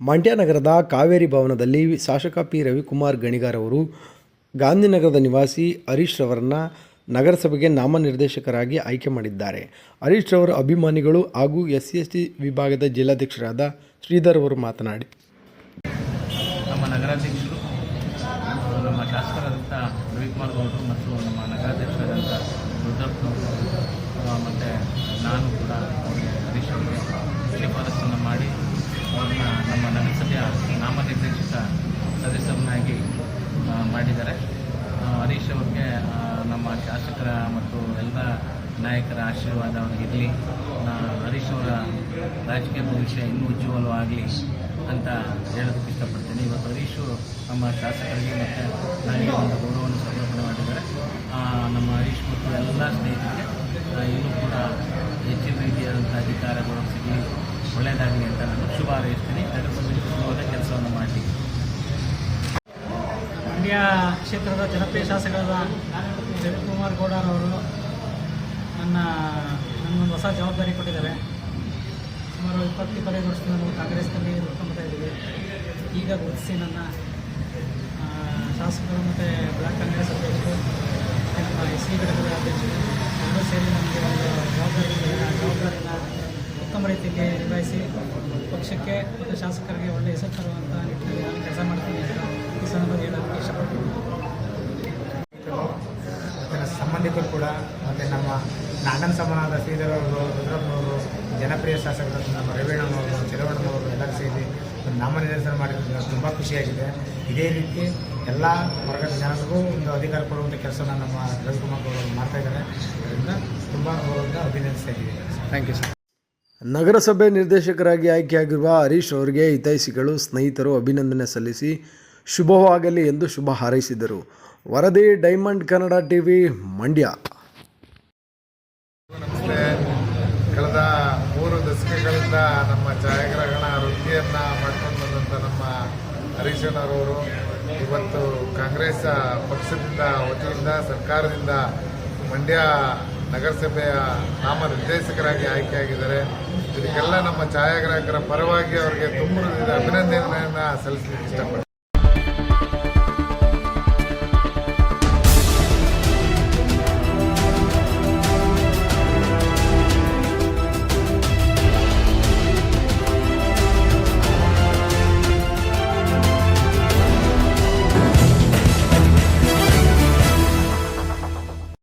ಮಂಡ್ಯ ನಗರದ ಕಾವೇರಿ ಭವನದಲ್ಲಿ ಶಾಸಕ ಪಿ ರವಿಕುಮಾರ್ ಗಣಿಗಾರ್ ಅವರು ಗಾಂಧಿನಗರದ ನಿವಾಸಿ ಹರೀಶ್ ರವರನ್ನು ನಗರಸಭೆಗೆ ನಾಮನಿರ್ದೇಶಕರಾಗಿ ಆಯ್ಕೆ ಮಾಡಿದ್ದಾರೆ. ಹರೀಶ್ ರವರ ಅಭಿಮಾನಿಗಳು ಹಾಗೂ ಎಸ್ ಸಿ ಎಸ್ ಟಿ ವಿಭಾಗದ ಜಿಲ್ಲಾಧ್ಯಕ್ಷರಾದ ಶ್ರೀಧರ್ ಅವರು ಮಾತನಾಡಿ. ನಮ್ಮ ನಗರಾಧ್ಯಕ್ಷರು, ನಮ್ಮ ಶಾಸಕರಾದಂಥ ರವಿಕುಮಾರ್ ಗೌಡರು ಮತ್ತು ನಮ್ಮ ನಗರಾಧ್ಯಕ್ಷರಾದಂಥ ರುದ್ರಪ್ಪನವರು ಮತ್ತು ನಾನು ಕೂಡ ಅವರಿಗೆ ಹರೀಶ್ ಅವರಿಗೆ ಶಿಫಾರಸನ್ನು ಮಾಡಿ ಅವ್ರನ್ನ ನಮ್ಮ ನಗರಸಭೆಯ ನಾಮನಿರ್ದೇಶಕ ಸದಸ್ಯರನ್ನಾಗಿ ಆ, ಮಾಡಿದ್ದಾರೆ ಆ, ಹರೀಶ್ ಅವ್ರಿಗೆ ಆ, ನಮ್ಮ ಶಾಸಕರ ಮತ್ತು ಎಲ್ಲ ನಾಯಕರ ಆಶೀರ್ವಾದ ಅವನಿಗಿರಲಿ ಹರೀಶ್ ಅವರ ರಾಜಕೀಯ ಭವಿಷ್ಯ ಇನ್ನೂ ಉಜ್ವಲವಾಗಲಿ ಅಂತ ಹೇಳೋದಕ್ಕೆ ಇಷ್ಟಪಡ್ತೀನಿ. ಇವತ್ತು ಹರೀಶು ನಮ್ಮ ಶಾಸಕರಿಗೆ ಮತ್ತು ನನಗೆ ಒಂದು ಗೌರವವನ್ನು ಸಮರ್ಪಣೆ ಮಾಡಿದ್ದಾರೆ. ನಮ್ಮ ಹರೀಶ್ ಮತ್ತು ಎಲ್ಲ ಸ್ನೇಹಿತರಿಗೆ ಇನ್ನೂ ಕೂಡ ಹೆಚ್ಚಿನ ರೀತಿಯಾದಂಥ ಅಧಿಕಾರಗಳು ಸಿಗಲಿ, ಒಳ್ಳೆಯದಾಗಲಿ ಅಂತ ನಾನು ಶುಭ ಹಾರೈಸ್ತೀನಿ. ನಗರಸಭೆಗೆ ಉತ್ತಮವಾದ ಕೆಲಸವನ್ನು ಮಾಡಲಿ. ಮಂಡ್ಯ ಕ್ಷೇತ್ರದ ಜನಪ್ರಿಯ ಶಾಸಕರಾದ ರವಿಕುಮಾರ್ ಗೌಡರವರು ನನ್ನ ನನ್ನೊಂದು ಹೊಸ ಜವಾಬ್ದಾರಿ ಕೊಟ್ಟಿದ್ದಾರೆ. ಸುಮಾರು ಇಪ್ಪತ್ತು ಇಪ್ಪತ್ತೈದು ವರ್ಷದಿಂದ ನಾವು ಕಾಂಗ್ರೆಸ್ನಲ್ಲಿ ನೋಡ್ಕೊಂಬತ್ತಾ ಇದ್ದೀವಿ. ಈಗ ಗುರುತಿಸಿ ನನ್ನ ಶಾಸಕರು ಮತ್ತು ಬ್ಲಾಕ್ ಕಾಂಗ್ರೆಸ್ ಅಧ್ಯಕ್ಷರು, ನಮ್ಮ ಎಸ್ ಸಿ ಘಟಕದ ಅಧ್ಯಕ್ಷರು, ಎಲ್ಲರೂ ಸೇರಿ ನಮಗೆ ಒಂದು ಜವಾಬ್ದಾರಿ ಜವಾಬ್ದಾರಿನ ಉತ್ತಮ ರೀತಿಯಲ್ಲಿ ನಿಭಾಯಿಸಿ ಪಕ್ಷಕ್ಕೆ ಮತ್ತು ಶಾಸಕರಿಗೆ ಒಳ್ಳೆಯ ಹೆಸರು ತರುವಂಥ ನಿಟ್ಟಿನಲ್ಲಿ ನಾನು ಕೆಲಸ ಮಾಡ್ತೀನಿ ಅಂತ ಈ ಸಂದರ್ಭದಲ್ಲಿ ಹೇಳೋದಕ್ಕೆ ಇಷ್ಟಪಡ್ತೀನಿ ಮತ್ತು ನನ್ನ ಸಂಬಂಧಿಕರು ಕೂಡ ಮತ್ತು ನಮ್ಮ ನಾಡನ್ ಸಮಾನದ ಶ್ರೀಧರ್ ಅವರು ಜನಪ್ರಿಯ ಶಾಸಕರು ನಮ್ಮ ರವೀಣನವರು ಚೆಲುವಣ್ಣನವರು ಎಲ್ಲರೂ ಸೇರಿ ಒಂದು ನಾಮನಿರ್ದೇಶನ ಮಾಡಿರೋದು ತುಂಬ ಖುಷಿಯಾಗಿದೆ. ಇದೇ ರೀತಿ ಎಲ್ಲ ವರ್ಗದ ಜನರಿಗೂ ಒಂದು ಅಧಿಕಾರ ಕೊಡುವಂಥ ಕೆಲಸನ ನಮ್ಮ ರವಿಕುಮಾರ್ ಮಾಡ್ತಾ ಇದ್ದಾರೆ. ಅದರಿಂದ ತುಂಬ ಗೌರವದಿಂದ ಅಭಿನಂದಿಸ್ತಾ ಇದ್ದೀವಿ ಥ್ಯಾಂಕ್ ಯು ಸರ್ ನಗರಸಭೆ ನಿರ್ದೇಶಕರಾಗಿ ಆಯ್ಕೆಯಾಗಿರುವ ಹರೀಶ್ ಅವರಿಗೆ ಹಿತೈಷಿಗಳು, ಸ್ನೇಹಿತರು ಅಭಿನಂದನೆ ಸಲ್ಲಿಸಿ ಶುಭವಾಗಲಿ ಎಂದು ಶುಭ ಹಾರೈಸಿದರು. ವರದಿ, ಡೈಮಂಡ್ ಕನ್ನಡ ಟಿವಿ, ಮಂಡ್ಯ. ನಮಸ್ತೆ. ಕಳೆದ ಮೂರು ದಶಕಗಳಿಂದ ನಮ್ಮ ಛಾಯಾಗ್ರಹಣ ವೃತ್ತಿಯನ್ನ ಮಾಡ್ಕೊಂಡು ಬಂದಂತ ನಮ್ಮ ಹರೀಶನರವರು ಇವತ್ತು ಕಾಂಗ್ರೆಸ್ ಪಕ್ಷದಿಂದ, ವತಿಯಿಂದ, ಸರ್ಕಾರದಿಂದ ಮಂಡ್ಯ ನಗರಸಭೆಯ ನಾಮನಿರ್ದೇಶಕರಾಗಿ ಆಯ್ಕೆಯಾಗಿದ್ದಾರೆ. ಇದಕ್ಕೆಲ್ಲ ನಮ್ಮ ಛಾಯಾಗ್ರಾಹಕರ ಪರವಾಗಿ ಅವರಿಗೆ ತುಂಬ ಅಭಿನಂದನೆಯನ್ನು ಸಲ್ಲಿಸಲಿಕ್ಕೆ ಇಷ್ಟಪಡ್ತೀನಿ.